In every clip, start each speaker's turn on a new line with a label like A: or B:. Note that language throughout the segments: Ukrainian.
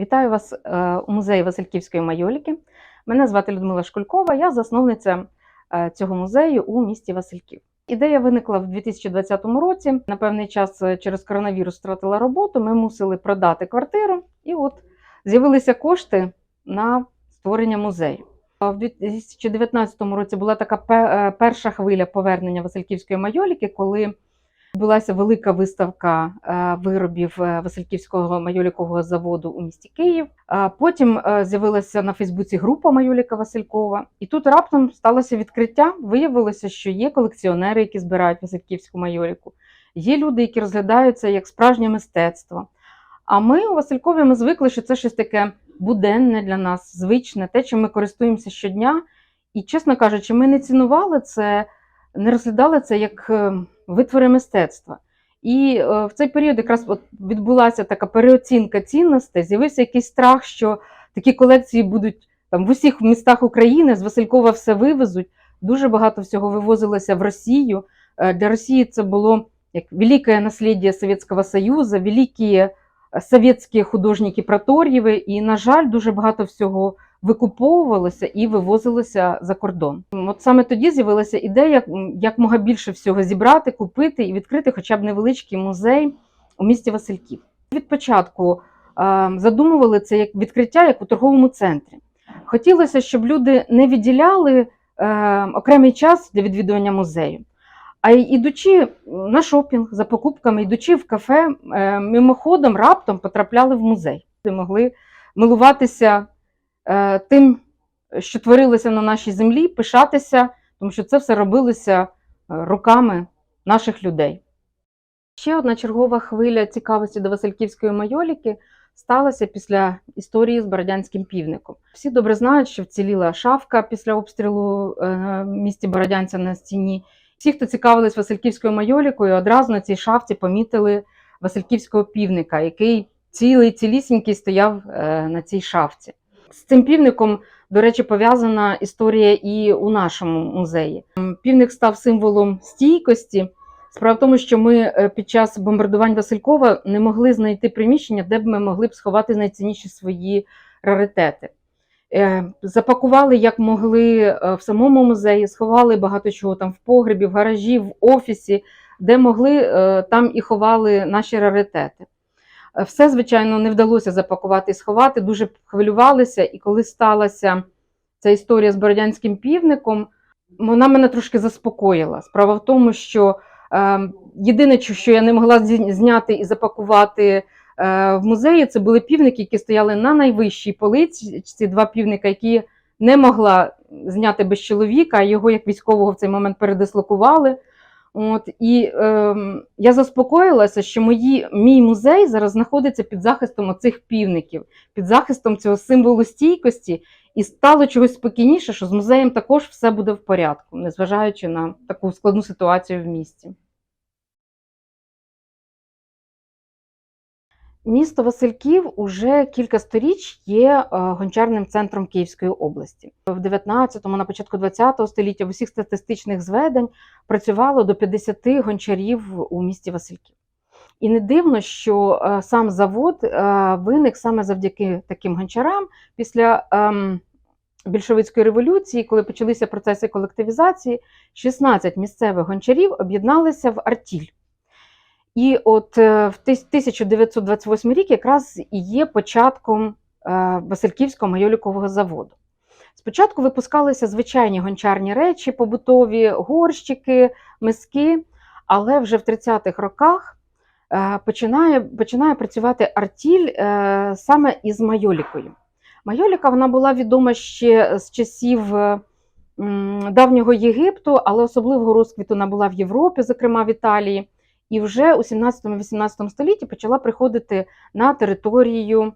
A: Вітаю вас е, у музеї Васильківської майоліки. Мене звати Людмила Шкулькова, я засновниця е, цього музею у місті Васильків. Ідея виникла в 2020 році. На певний час е, через коронавірус втратила роботу. Ми мусили продати квартиру, і от з'явилися кошти на створення музею. В 2019 році була така перша хвиля повернення Васильківської майоліки, коли відбулася велика виставка е, виробів е, Васильківського майолікового заводу у місті Київ. Потім е, з'явилася на Фейсбуці група Майоліка Василькова, і тут раптом сталося відкриття. Виявилося, що є колекціонери, які збирають Васильківську майоліку. Є люди, які розглядають це як справжнє мистецтво. А ми у Василькові ми звикли, що це щось таке буденне для нас, звичне, те, чим ми користуємося щодня. І, чесно кажучи, ми не цінували це, не розглядали це як витвори мистецтва. І е, в цей період якраз от відбулася така переоцінка цінностей, з'явився якийсь страх, що такі колекції будуть там в усіх містах України, з Василькова все вивезуть. Дуже багато всього вивозилося в Росію. Е, Для Росії це було як велике насліддя Совєтського Союзу, великі е, совєтські художники Протор'єви. І, на жаль, дуже багато всього викуповувалося і вивозилося за кордон. От саме тоді з'явилася ідея, як мога більше всього зібрати, купити і відкрити хоча б невеличкий музей у місті Васильків. Від початку задумували це як відкриття як у торговому центрі. Хотілося, щоб люди не відділяли е, окремий час для відвідування музею. А й ідучи на шопінг за покупками, йдучи в кафе, е, мимоходом раптом потрапляли в музей, де могли милуватися тим, що творилося на нашій землі, пишатися, тому що це все робилося е, руками наших людей. Ще одна чергова хвиля цікавості до Васильківської майоліки сталася після історії з Бородянським півником. Всі добре знають, що вціліла шафка після обстрілу е, місті Бородянця на стіні. Всі, хто цікавились Васильківською майолікою, одразу на цій шафці помітили Васильківського півника, який цілий цілісінький стояв е, на цій шафці. З цим півником, до речі, пов'язана історія і у нашому музеї. Півник став символом стійкості. Справа в тому, що ми е, під час бомбардувань Василькова не могли знайти приміщення, де б ми могли б сховати найцінніші свої раритети. Е, Запакували як могли е, в самому музеї, сховали багато чого там в погребі, в гаражі, в офісі, де могли, там і ховали наші раритети. Все, звичайно, не вдалося запакувати і сховати, дуже хвилювалися. І коли сталася ця історія з бородянським півником, вона мене трошки заспокоїла. Справа в тому, що е, єдине, що я не могла зняти і запакувати е, в музеї, це були півники, які стояли на найвищій полиці. Ці два півника, які не могла зняти без чоловіка, його як військового в цей момент передислокували. От, і е, я заспокоїлася, що мої, мій музей зараз знаходиться під захистом оцих півників, під захистом цього символу стійкості, і стало чогось спокійніше, що з музеєм також все буде в порядку, незважаючи на таку складну ситуацію в місті. Місто Васильків уже кілька сторіч є е, гончарним центром Київської області. В 19-му, на початку 20-го століття в усіх статистичних зведень працювало до 50 гончарів у місті Васильків. І не дивно, що е, сам завод е, виник саме завдяки таким гончарам після ем, більшовицької революції, коли почалися процеси колективізації, 16 місцевих гончарів об'єдналися в артіль. І от е, в 1928 рік якраз і є початком е, Васильківського майолікового заводу. Спочатку випускалися звичайні гончарні речі, побутові горщики, миски, але вже в 30-х роках е, починає, починає працювати артіль саме із майолікою. Майоліка вона була відома ще з часів давнього Єгипту, але особливого розквіту вона була в Європі, зокрема в Італії. І вже у 17-18 столітті почала приходити на територію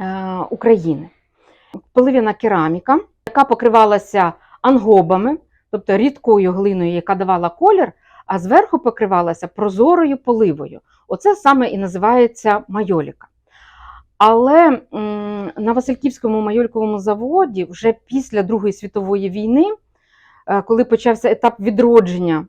A: е, України. Полив'яна кераміка, яка покривалася ангобами, тобто рідкою глиною, яка давала колір, а зверху покривалася прозорою поливою. Оце саме і називається майоліка. Але на Васильківському майольковому заводі вже після Другої світової війни, е, коли почався етап відродження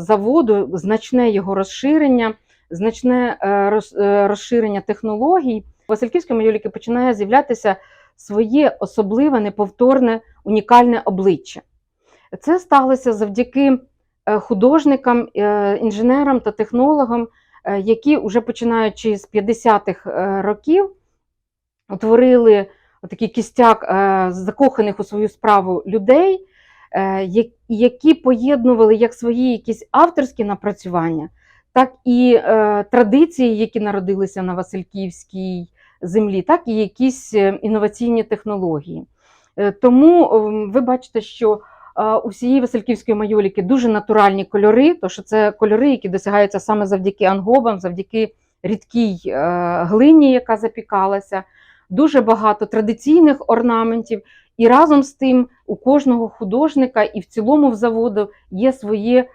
A: заводу, значне його розширення, значне е, е, розширення технологій, У Васильківської майоліки починає з'являтися своє особливе, неповторне, унікальне обличчя. Це сталося завдяки е, художникам, інженерам та технологам, які вже починаючи з 50-х е, років утворили такий кістяк закоханих у свою справу людей, які поєднували як свої якісь авторські напрацювання, так і е, традиції, які народилися на Васильківській землі, так і якісь е, інноваційні технології. Е, Тому ви бачите, що е, у всієї Васильківської майоліки дуже натуральні кольори, тому що це кольори, які досягаються саме завдяки ангобам, завдяки рідкій е, глині, яка запікалася, дуже багато традиційних орнаментів. І разом з тим у кожного художника і в цілому в заводу є своє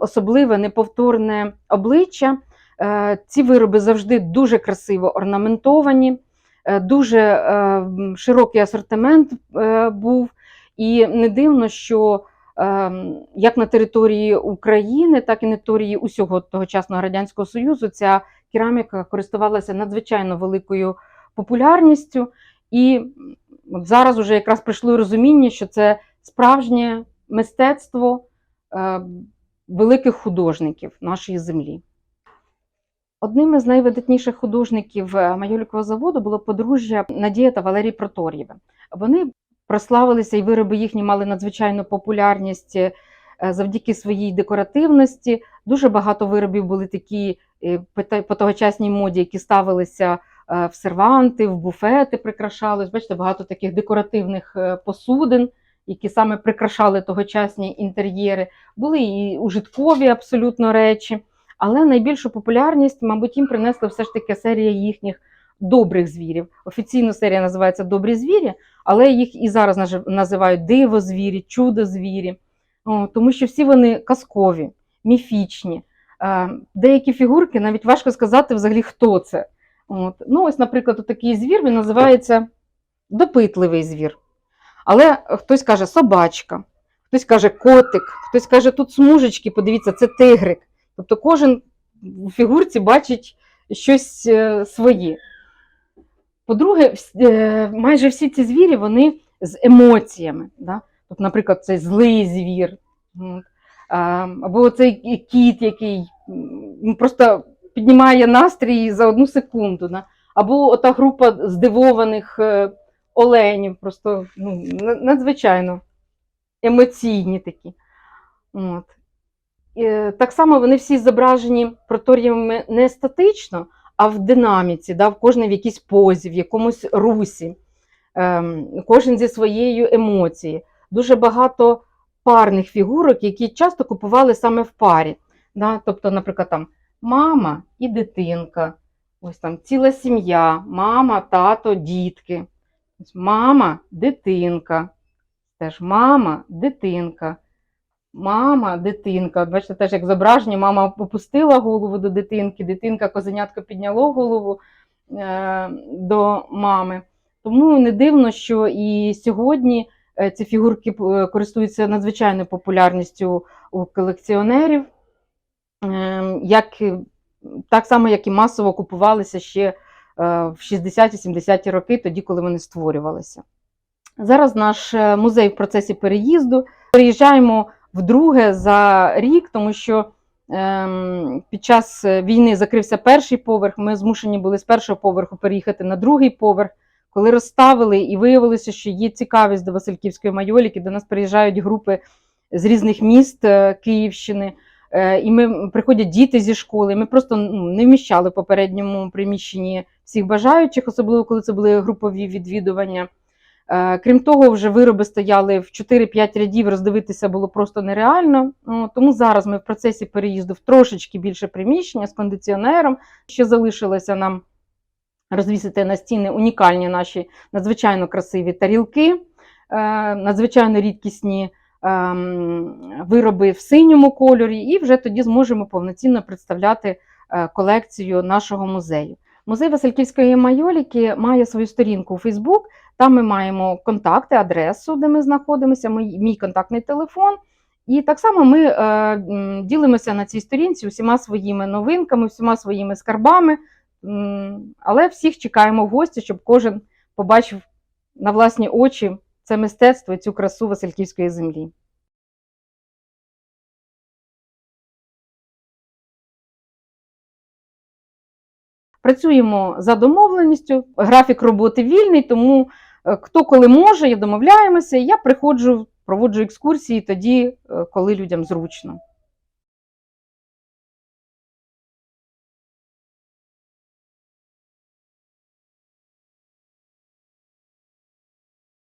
A: особливе неповторне обличчя. Е, Ці вироби завжди дуже красиво орнаментовані, е, дуже е, широкий асортимент був. І не дивно, що як на території України, так і на території усього тогочасного Радянського Союзу ця кераміка користувалася надзвичайно великою популярністю. І от зараз уже якраз прийшло розуміння, що це справжнє мистецтво е, великих художників нашої землі. Одним із найвидатніших художників е, Майолікового заводу було подружжя Надія та Валерій Протор'єва. Вони прославилися, і вироби їхні мали надзвичайну популярність е, завдяки своїй декоративності. Дуже багато виробів були такі е, по тогочасній моді, які ставилися в серванти, в буфети прикрашались. Бачите, багато таких декоративних е, посудин, які саме прикрашали тогочасні інтер'єри. Були і ужиткові абсолютно речі. Але найбільшу популярність, мабуть, їм принесла все ж таки серія їхніх добрих звірів. Офіційно серія називається Добрі звірі, але їх і зараз називають диво звірі, чудо звірі, тому що всі вони казкові, міфічні. Е, Деякі фігурки навіть важко сказати взагалі, хто це. От. Ну, ось, наприклад, такий звір він називається допитливий звір. Але хтось каже собачка, хтось каже котик, хтось каже, тут смужечки, подивіться, це тигрик. Тобто кожен у фігурці бачить щось е, своє. По-друге, е, майже всі ці звірі вони з емоціями. Да? Тобто, наприклад, цей злий звір, от, або цей кіт, який просто піднімає настрій за одну секунду. Або ота група здивованих е, оленів, просто ну, надзвичайно емоційні такі. От. Е, Так само вони всі зображені проторіями не статично, а в динаміці, да, в кожній в якійсь позі, в якомусь русі, ем, кожен зі своєю емоцією. Дуже багато парних фігурок, які часто купували саме в парі. Да? Тобто, наприклад, там мама і дитинка, ось там ціла сім'я, мама, тато, дітки. Мама, дитинка. Теж мама, дитинка. Мама, дитинка. Бачите, теж як зображення, мама опустила голову до дитинки, дитинка, козенятко підняло голову е, до мами. Тому не дивно, що і сьогодні е, ці фігурки е, користуються надзвичайною популярністю у колекціонерів, як, так само, як і масово купувалися ще е, в 60-70-ті роки, тоді, коли вони створювалися. Зараз наш е, музей в процесі переїзду. Переїжджаємо вдруге за рік, тому що ем, під час війни закрився перший поверх. Ми змушені були з першого поверху переїхати на другий поверх. Коли розставили і виявилося, що є цікавість до Васильківської майоліки, до нас приїжджають групи з різних міст е, Київщини, і ми приходять діти зі школи. Ми просто не вміщали в попередньому приміщенні всіх бажаючих, особливо коли це були групові відвідування. Е, Крім того, вже вироби стояли в 4-5 рядів, роздивитися було просто нереально. Тому зараз ми в процесі переїзду в трошечки більше приміщення з кондиціонером. Ще залишилося нам розвісити на стіни унікальні наші надзвичайно красиві тарілки, е, надзвичайно рідкісні вироби в синьому кольорі, і вже тоді зможемо повноцінно представляти е, колекцію нашого музею. Музей Васильківської майоліки має свою сторінку у Фейсбук. Там ми маємо контакти, адресу, де ми знаходимося, мій контактний телефон. І так само ми е, ділимося на цій сторінці усіма своїми новинками, всіма своїми скарбами. Але всіх чекаємо в гості, щоб кожен побачив на власні очі це мистецтво і цю красу Васильківської землі. Працюємо за домовленістю, графік роботи вільний, тому е, хто коли може, я домовляємося, я приходжу, проводжу екскурсії тоді, е, коли людям зручно.